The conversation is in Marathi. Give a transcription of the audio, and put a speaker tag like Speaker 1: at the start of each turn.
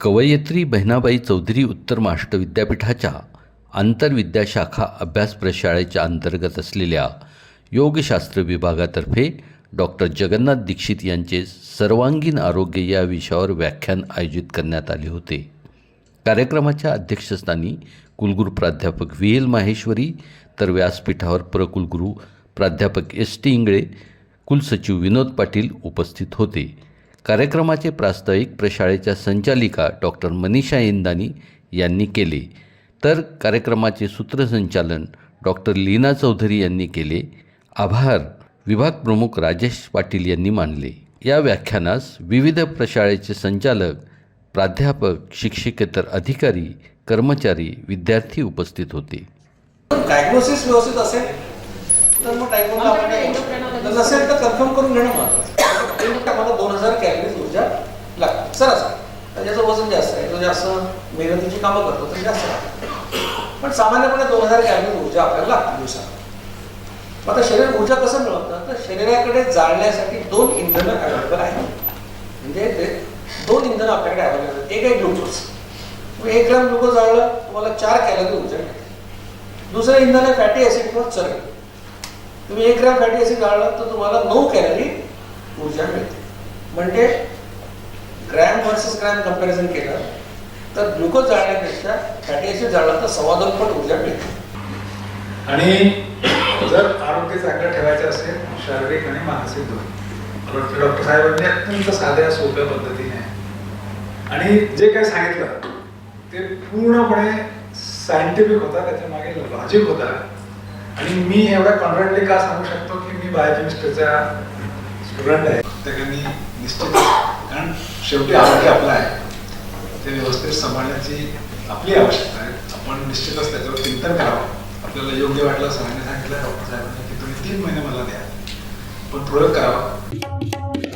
Speaker 1: कवयित्री बहिणाबाई चौधरी उत्तर महाराष्ट्र विद्यापीठाच्या आंतरविद्याशाखा अभ्यास प्रशाळेच्या अंतर्गत असलेल्या योगशास्त्र विभागातर्फे डॉक्टर जगन्नाथ दीक्षित यांचे सर्वांगीण आरोग्य या विषयावर व्याख्यान आयोजित करण्यात आले होते. कार्यक्रमाच्या अध्यक्षस्थानी कुलगुरू प्राध्यापक व्ही. एल. माहेश्वरी तर व्यासपीठावर प्रकुलगुरू प्राध्यापक एस. टी. इंगळे कुलसचिव विनोद पाटील उपस्थित होते. कार्यक्रमाचे प्रास्ताविक प्रशाळेच्या संचालिका डॉक्टर मनीषा इंदानी यांनी केले. तर कार्यक्रमाचे सूत्रसंचालन डॉक्टर लीना चौधरी यांनी केले. आभार. विभाग प्रमुख राजेश पाटील यांनी मानले. या व्याख्यानास विविध प्रशाळेचे संचालक प्राध्यापक शिक्षकेतर अधिकारी कर्मचारी विद्यार्थी उपस्थित होते.
Speaker 2: डायग्नोसिस व्यवस्थित असेल तर मग डायग्नोसिस नसेल तर कन्फर्म करून घेणं महत्वाचं मला दोन हजार कॅलरीज ऊर्जा लागते सरासरी तर ज्याचं वजन जास्त आहे. तो जास्त मेहनतीची कामं करतो तर जास्त लागतो पण सामान्यपणे दोन हजार कॅलरी ऊर्जा आपल्याला लागते दिवसात मग आता शरीर ऊर्जा कसं मिळवतं? तर शरीराकडे जाळण्यासाठी दोन इंधनं अवेलेबल आहेत. म्हणजे ते दोन इंधनं आपल्याकडे अवेलेबल आहेत. एक आहे ग्लुकोज एक ग्राम ग्लुकोज जाळलं तुम्हाला चार कॅलरी ऊर्जा मिळते. दुसरं इंधन आहे फॅटी ऍसिड किंवा चरबी. तुम्ही एक ग्रॅम फॅटी ऍसिड जाळलं तर तुम्हाला नऊ कॅलरी ऊर्जा मिळते. म्हणजे ग्रॅम वर्सेस ग्रॅम कंपॅरिझन केलं तर ग्लुकोज जाळण्यापेक्षा फॅटी ऍसिड जाळलं तर सव्वा दोन पट ऊर्जा मिळते.
Speaker 3: आणि जर आरोग्य चांगलं ठेवायचं असेल शारीरिक आणि मानसिक दोन्ही डॉक्टर साहेबांनी अत्यंत साध्या सोप्या पद्धतीने आणि जे काही सांगितलं ते पूर्णपणे सायंटिफिक होता त्याच्यामागे लॉजिक होता. आणि मी एवढ्या कॉन्फिडंटली का सांगू शकतो की मी बायोकेमिस्ट्रीचा स्टुडंट आहे. त्यांनी निश्चित कारण शेवटी आरोग्य आपलं आहे. ते व्यवस्थित सांभाळण्याची आपली आवश्यकता आहे. आपण निश्चितच त्याच्यावर चिंतन करावं. आपल्याला योग्य वाटलं सरांनी सांगितलं डॉक्टर साहेबांनी की तुम्ही तीन महिने मला द्या. पण प्रयोग करावा.